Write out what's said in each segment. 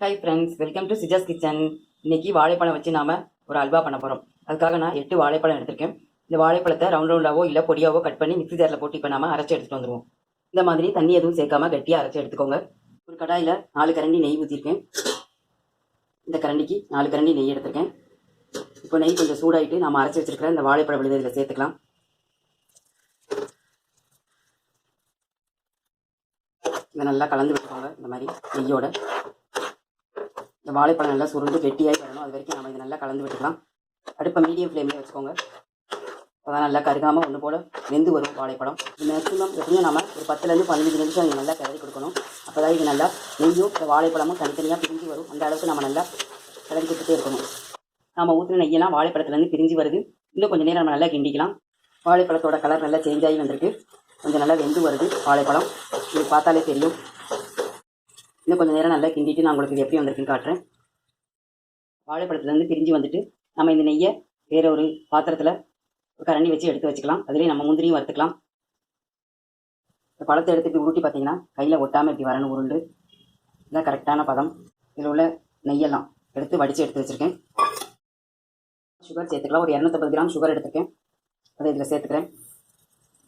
Hi friends welcome to Sija's kitchen இன்னைக்கு வாழைப்பழம் வச்சு நாம் ஒரு அல்வா பண்ண போகிறோம் அதுக்காக நான் எட்டு வாழைப்பழம் எடுத்திருக்கேன். இந்த வாழைப்பழத்தை ரவுண்ட் ரவுண்டாவோ இல்லை பொடியாவோ கட் பண்ணி மிக்ஸி ஜாரில் போட்டு இப்போ நாம் அரைச்சி எடுத்துகிட்டு வந்துடுவோம் இந்த மாதிரி தண்ணி எதுவும் சேர்க்காம கட்டியாக அரைச்சி எடுத்துக்கோங்க. ஒரு கடாயில் நாலு கரண்டி நெய் ஊற்றிருக்கேன் இந்த கரண்டிக்கு நாலு கரண்டி நெய் எடுத்திருக்கேன். இப்போ நெய் கொஞ்சம் சூடாயிட்டு நாம அரைச்சி வச்சிருக்கிற இந்த வாழைப்பழம் விழுது இதில் சேர்த்துக்கலாம். இதை நல்லா கலந்து விட்டுக்கோங்க இந்த மாதிரி நெய்யோட. இந்த வாழைப்பழம் நல்லா சுருண்டு கெட்டியாகி வரணும். அது வரைக்கும் நம்ம இதை நல்லா கலந்து விட்டுக்கலாம். அடுப்பை மீடியம் ஃப்ளேமில் வச்சுக்கோங்க. அதான் நல்லா கருகாமல் ஒன்று போல் வெந்து வரும் வாழைப்பழம். இது மேக்ஸிமம் எப்படியும் நம்ம ஒரு பத்துலேருந்து பதினஞ்சு நிமிஷம் இது நல்லா கிளறி கொடுக்கணும். அப்போ தான் இது நல்லா நெய்யும் இந்த வாழைப்பழமும் தனித்தனியாக பிரிஞ்சு வரும். அந்த அளவுக்கு நம்ம நல்லா கிளறி கொடுத்துட்டே இருக்கணும். நம்ம ஊற்றின நெய்யெல்லாம் வாழைப்பழத்துலேருந்து பிரிஞ்சு வருது. இன்னும் கொஞ்சம் நேரம் நம்ம நல்லா கிண்டிக்கலாம். வாழைப்பழத்தோட கலர் நல்லா சேஞ்ச் ஆகி வந்திருக்கு. கொஞ்சம் நல்லா வெந்து வருது வாழைப்பழம். இது பார்த்தாலே தெரியும். இன்னும் கொஞ்சம் நேரம் நல்லா கிண்டிட்டு நான் உங்களுக்கு இது எப்படி வந்திருக்குன்னு காட்டுறேன். வாழைப்பழத்துலேருந்து பிரிஞ்சு வந்துட்டு நம்ம இந்த நெய்யை வேற ஒரு பாத்திரத்தில் கரண்டி வச்சு எடுத்து வச்சுக்கலாம். அதுலேயே நம்ம முந்திரியும் வறுத்துக்கலாம். இந்த பழத்தை எடுத்து இப்படி உருட்டி பார்த்தீங்கன்னா கையில் ஒட்டாமல் இப்படி வரணும் உருண்டு. இதான் கரெக்டான பதம். இதில் உள்ள நெய்யெல்லாம் எடுத்து வடித்து எடுத்து வச்சுருக்கேன். சுகர் சேர்த்துக்கலாம். ஒரு இரநூத்தம்பது கிராம் சுகர் எடுத்துருக்கேன். அதை இதில் சேர்த்துக்கிறேன்.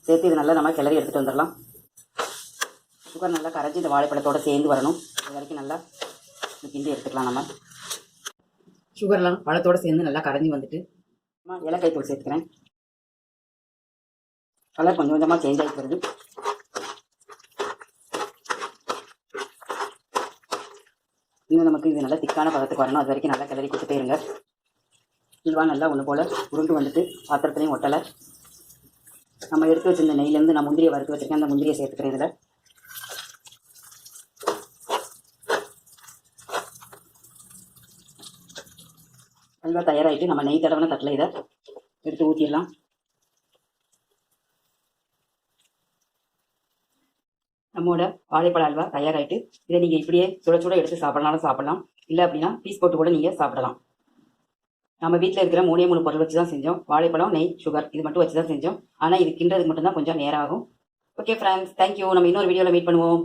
சேர்த்து இது நல்லா நம்ம கிளறி எடுத்துகிட்டு வந்துடலாம். சுகர் நல்லா கரைஞ்சி இந்த வாழைப்பழத்தோட சேர்ந்து வரணும். அது வரைக்கும் நல்லா கிண்டி எடுத்துக்கலாம் நம்ம. சுகர்லாம் பழத்தோடு சேர்ந்து நல்லா கரைஞ்சி வந்துட்டு நான் ஏலக்காய் தூள் சேர்த்துக்கிறேன். கலர் கொஞ்சம் கொஞ்சமாக சேஞ்ச் ஆகிக்கிறது வருது. இன்னும் நமக்கு இது நல்லா திக்கான பதத்துக்கு வரணும். அது வரைக்கும் நல்லா கிளறி கொடுத்துட்டே இருங்க. இதுவா நல்லா ஒன்று போல் உருண்டு வந்துட்டு பாத்திரத்துலையும் ஒட்டலை. நம்ம எடுத்து வச்சிருந்த நெய்லேருந்து நான் முந்திரியை வறுத்து வச்சிருக்கேன். அந்த முந்திரியை சேர்த்துக்கிறேன் இதில். அல்வா தயாராகிட்டு நம்ம நெய் தடவை தட்டில் இதை எடுத்து ஊற்றிடலாம் நம்மோட வாழைப்பழ அல்வா தயாராகிட்டு இதை நீங்கள் இப்படியே சுட சுட எடுத்து சாப்பிடலாம்னு சாப்பிடலாம். இல்லை அப்படின்னா பீஸ் போட்டு கூட நீங்கள் சாப்பிடலாம். நம்ம வீட்டில் இருக்கிற மூணே மூணு பொருள் வச்சு தான் செஞ்சோம். வாழைப்பழம் நெய் சுகர் இது மட்டும் வச்சு தான் செஞ்சோம். ஆனால் இது கிண்டுறதுக்கு மட்டும்தான் கொஞ்சம் நேரம் ஆகும். ஓகே ஃப்ரெண்ட்ஸ் தேங்க்யூ நம்ம இன்னொரு வீடியோவில் மீட் பண்ணுவோம்.